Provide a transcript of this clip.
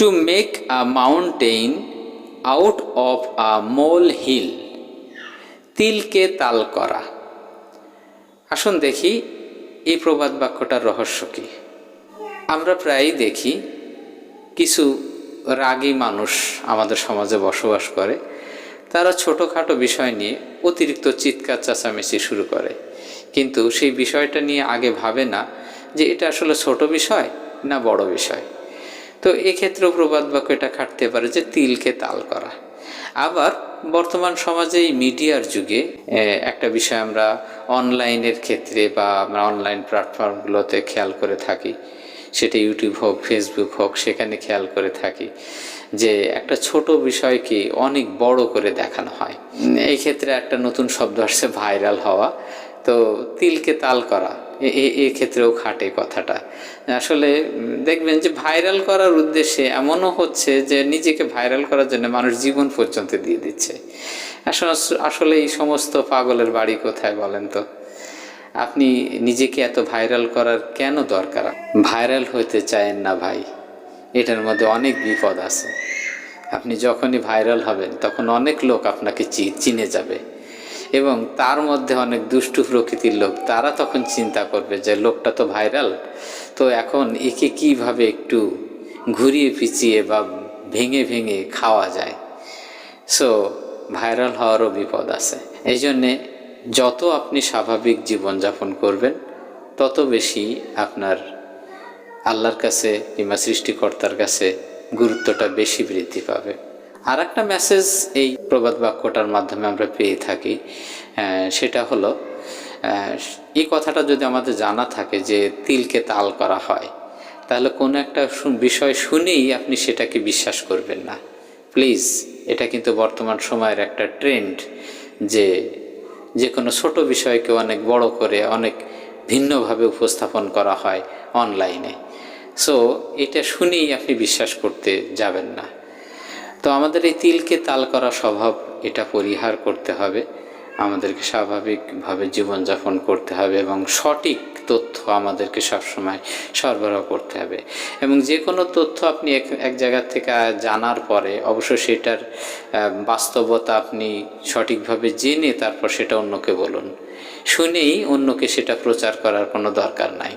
to make a mountain out of a molehill, তিলকে তাল করা। আসুন দেখি এই প্রবাদ বাক্যটার রহস্য কী। আমরা প্রায়ই দেখি, কিছু রাগী মানুষ আমাদের সমাজে বসবাস করে। তারা ছোটোখাটো বিষয় নিয়ে অতিরিক্ত চিৎকার, চেঁচামেচি শুরু করে। কিন্তু সেই বিষয়টা নিয়ে আগে ভাবে না যে এটা আসলে ছোট বিষয় না বড় বিষয়। তো এক্ষেত্রেও প্রবাদ বাক্য এটা খাটতে পারে যে তিলকে তাল করা। আবার বর্তমান সমাজে এই মিডিয়ার যুগে একটা বিষয় আমরা অনলাইনের ক্ষেত্রে বা আমরা অনলাইন প্ল্যাটফর্মগুলোতে খেয়াল করে থাকি, সেটা ইউটিউব হোক, ফেসবুক হোক, সেখানে খেয়াল করে থাকি যে একটা ছোট বিষয়কে অনেক বড় করে দেখানো হয়। এই ক্ষেত্রে একটা নতুন শব্দ আসছে, ভাইরাল হওয়া। তো তিলকে তাল করা এ- এ- ক্ষেত্রেও খাটে কথাটা। আসলে দেখবেন যে ভাইরাল করার উদ্দেশ্যে এমনও হচ্ছে যে নিজেকে ভাইরাল করার জন্য মানুষ জীবন পর্যন্ত দিয়ে দিচ্ছে। আসলে আসলে এই সমস্ত পাগলের বাড়ি কোথায় বলেন তো? আপনি নিজেকে এত ভাইরাল করার কেন দরকার? ভাইরাল হতে চায়েন না ভাই। এটার মধ্যে অনেক বিপদ আছে। আপনি যখনই ভাইরাল হবেন, তখন অনেক লোক আপনাকে চিনে যাবে। এবং তার মধ্যে অনেক দুষ্টু প্রকৃতির লোক, তারা তখন চিন্তা করবে যে লোকটা তো ভাইরাল। তো এখন একে কীভাবে একটু ঘুরিয়ে পিছিয়ে বা ভেঙে ভেঙে খাওয়া যায়? সো ভাইরাল হওয়ারও বিপদ আছে। এই জন্যে যত আপনি স্বাভাবিক জীবনযাপন করবেন, তত বেশি আপনার আল্লাহর কাছে কিংবা সৃষ্টিকর্তার কাছে গুরুত্বটা বেশি বৃদ্ধি পাবে। আর একটা মেসেজ এই প্রবাদ বাক্যটার মাধ্যমে আমরা পেয়ে থাকি সেটা হলো এই কথাটা যদি আমাদের জানা থাকে যে তিলকে তাল করা হয়, তাহলে কোনো একটা বিষয় শুনেই আপনি সেটাকে বিশ্বাস করবেন না। প্লিজ এটা কিন্তু বর্তমান সময়ের একটা ট্রেন্ড যে যে কোনো ছোট বিষয়কে অনেক বড় করে অনেক ভিন্নভাবে উপস্থাপন করা হয় অনলাইনে সো এটা শুনেই আপনি বিশ্বাস করতে যাবেন না। তো আমাদের এই তিলকে তাল করা স্বভাব এটা পরিহার করতে হবে। আমাদেরকে স্বাভাবিকভাবে জীবনযাপন করতে হবে এবং সঠিক তথ্য আমাদেরকে সবসময় সরবরাহ করতে হবে। এবং যে কোনো তথ্য আপনি এক এক জায়গা থেকে জানার পরে অবশ্য সেটার বাস্তবতা আপনি সঠিকভাবে জেনে তারপর সেটা অন্যকে বলুন। শুনেই অন্যকে সেটা প্রচার করার কোনো দরকার নাই।